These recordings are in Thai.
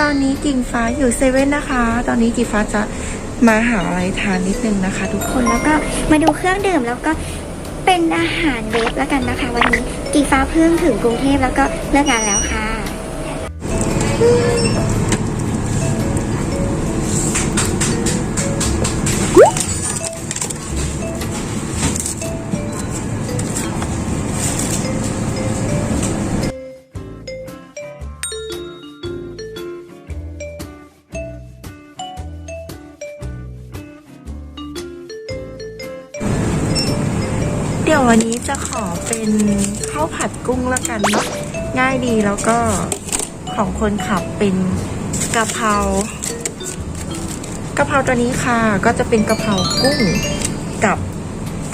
ตอนนี้กิ่งฟ้าอยู่เซเว่นนะคะ ตอนนี้กิ่งฟ้าจะมาหาอะไรทานนิดนึงนะคะ ทุกคน แล้วก็มาดูเครื่องดื่มแล้วก็เป็นอาหารเวฟแล้วกันนะคะ วันนี้กีฟ้าเพิ่งถึงกรุงเทพแล้วก็เลิกงานแล้วค่ะ ดี๋ยววันนี้จะขอเป็นข้าวผัดกุ้งละกันเนาะง่ายดีแล้วก็ของคนขับเป็นกะเพรากะเพราตัวนี้ค่ะ ก็จะเป็นกะเพรากุ้งกับ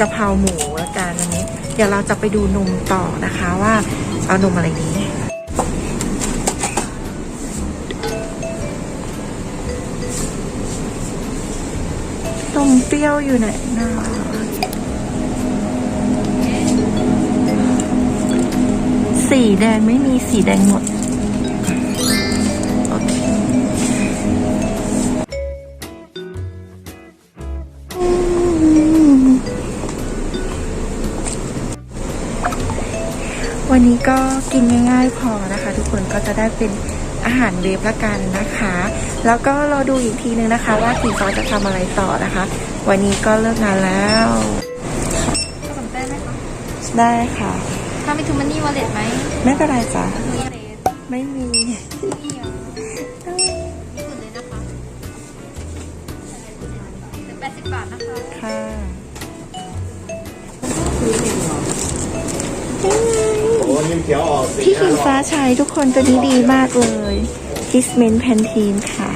กะเพราหมูละกันอันนี้ เดี๋ยวเราจะไปดูนมต่อนะคะว่าเอานมอะไรดีนมเปรี้ยวอยู่ไหนนะ สีแดงไม่มีสีแดงหมดโอเควันนี้ก็กินง่ายๆพอนะคะ ทุกคนก็จะได้เป็นอาหารเวฟละกันนะคะ แล้วก็รอดูอีกทีนึงนะคะ ว่าสีฟ้าจะทำอะไรต่อนะคะ วันนี้ก็เลิกงานแล้วสนใจไหมคะได้ค่ะถ้า มีทูมันนี่วอลเล็ตไหมไม่เป็นไรจ้ะมีอะไรไม่มีนี่อะญี่ปุ่นเลยนะคะเป็นแปดสิบบาทนะคะค่ะโอ้นิ่มเขียวออกสีพี่ห้าขิงร้อยฟ้าใช้ทุกคนตัวนี้ดีมากเลยคิสเมนแพนทีนค่ะ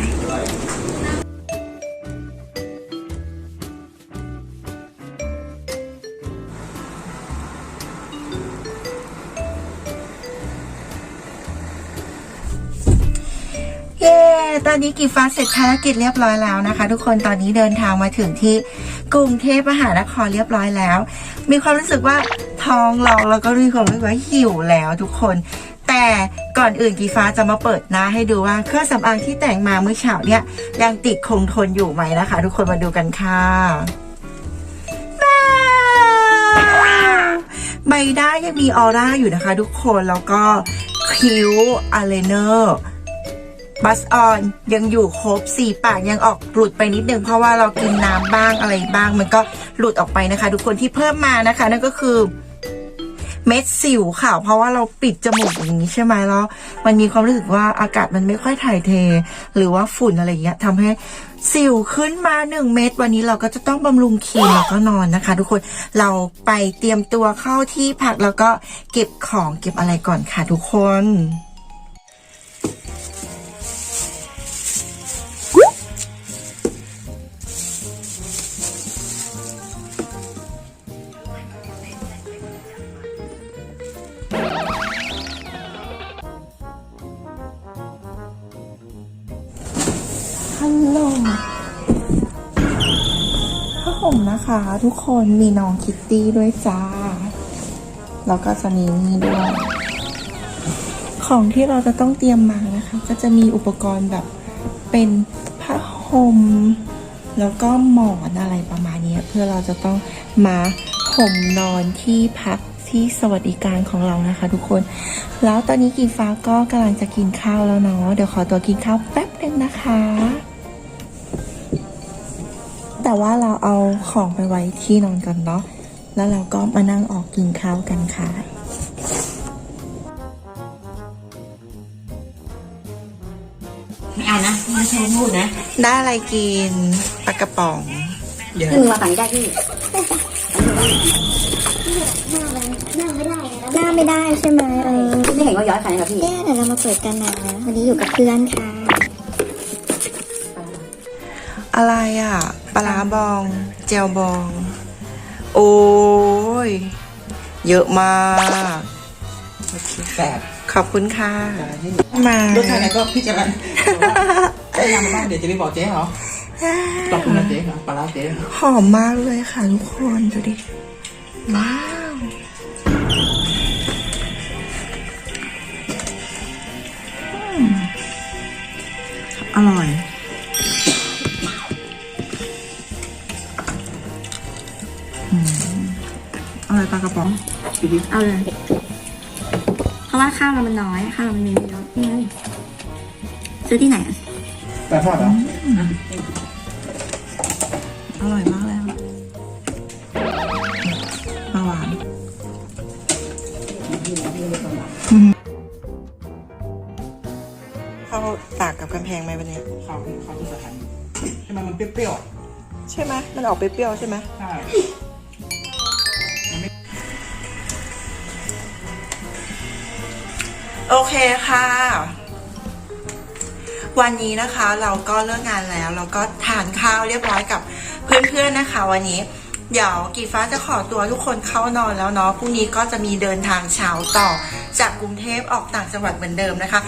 ตอนนี้กีฟ้าเสร็จภารกิจเรียบร้อยแล้วนะคะ ทุกคนตอนนี้เดินทางมาถึงที่กรุงเทพมหานครเรียบร้อยแล้ว มีความรู้สึกว่าท้องร้องแล้วก็มีความรู้สึกว่าหิวแล้วทุกคน แต่ก่อนอื่นกีฟ้าจะมาเปิดหน้าให้ดูว่าเครื่องสำอางที่แต่งมาเมื่อเช้าเนี่ยยังติดคงทนอยู่ไหมนะคะ ทุกคนมาดูกันค่ะใบหน้ายังมีออร่าอยู่นะคะ ทุกคนแล้วก็คิ้วอายไลเนอร์ บัสออนยังอยู่ครบสี่ปากยังออกหลุดไปนิดนึงเพราะว่าเรากินน้ำบ้างอะไรบ้าง มันก็หลุดออกไปนะคะ ทุกคนที่เพิ่มมานะคะ นั่นก็คือเม็ดสิวค่ะ เพราะว่าเราปิดจมูกอย่างนี้ใช่ไหมแล้ว มันมีความรู้สึกว่าอากาศมันไม่ค่อยถ่ายเท หรือว่าฝุ่นอะไรอย่างเงี้ยทำให้สิวขึ้นมาหนึ่งเม็ดวันนี้เราก็จะต้องบำรุงครีมแล้วก็นอนนะคะ ทุกคนเราไปเตรียมตัวเข้าที่พักแล้วก็เก็บของเก็บอะไรก่อนค่ะ ทุกคน ฮัลโหลผ้าห่มนะคะ ทุกคนมีน้องคิตตี้ด้วยจ้า แล้วก็จะมีนี่ด้วย ของที่เราจะต้องเตรียมมานะคะ ก็จะมีอุปกรณ์แบบเป็นผ้าห่มแล้วก็หมอนอะไรประมาณนี้เพื่อเราจะต้องมาห่มนอนที่พักที่สวัสดิการของเรานะคะ ทุกคน แล้วตอนนี้กีฟ้าก็กำลังจะกินข้าวแล้วเนาะ เดี๋ยวขอตัวกินข้าวแป๊บหนึ่งนะคะ แต่ว่าเราเอาของไปไว้ที่นอนกันเนาะ แล้วเราก็มานั่งออกกินข้าวกันค่ะไม่เอานะไม่ใช่พูดนะ ได้อะไรกินปลากระป๋องพึ่งมาฝั่งนี้ได้พี่หน้าไม่ได้ใช่ไหมเออไม่เห็นว่าย้อยขนาดนี้หรอพี่เนี่ยเดี๋ยวเรามาเปิดกันนะวันนี้อยู่กับเพื่อนค่ะ อะไรอะ ปลาร้าบอง เจลบอง โอ้ย เยอะมากโอเคแปดขอบคุณค่ะ มารสชาติไหนก็พิจารณาใช้ยำมาบ้างเดี๋ยวจะไปบอกเจ๊เหรอขอบคุณนะเจ๊ครับปลาร้าเจ๊หอมมากเลยค่ะทุกคนดูดิ ว้าวอืมอร่อย อร่อยปลากระป๋องเอาเลย เพราะว่าข้าวเรามันน้อยข้าวเรามันมีเยอะนี่ไงซื้อที่ไหนอะแต่ทอดเหรออร่อยมากเลยค่ะปลาหวานเข้าปากกับกำแพงไหมวันนี้ข้าวข้าวที่สถานีใช่ไหมมันเปรี้ยวใช่ไหมมันออกเปรี้ยวๆใช่ไหมๆใช่ โอเคค่ะ วันนี้นะคะเราก็เลิกงานแล้ว เราก็ทานข้าวเรียบร้อยกับเพื่อนๆนะคะ วันนี้ เดี๋ยวกีฟ้าจะขอตัวทุกคนเข้านอนแล้วเนาะพรุ่งนี้ก็จะมีเดินทางเช้าต่อ จากกรุงเทพออกต่างจังหวัดเหมือนเดิมนะคะ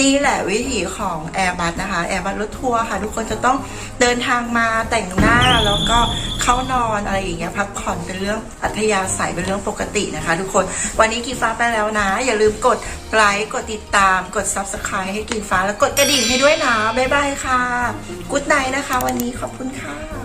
นี่แหละวิถีของแอร์บัสนะคะแอร์บัสรถทัวร์ค่ะ ทุกคนจะต้องเดินทางมาแต่งหน้าแล้วก็เข้านอนอะไรอย่างเงี้ยพักผ่อนเป็นเรื่องอัธยาศัยเป็นเรื่องปกตินะคะ ทุกคนวันนี้กีฟ้าไปแล้วนะ อย่าลืมกดไลค์กดติดตามกด subscribe ให้กีฟ้าแล้วกดกระดิ่งให้ด้วยนะบ๊ายบายค่ะกุ๊ดไนนะคะ วันนี้ขอบคุณค่ะ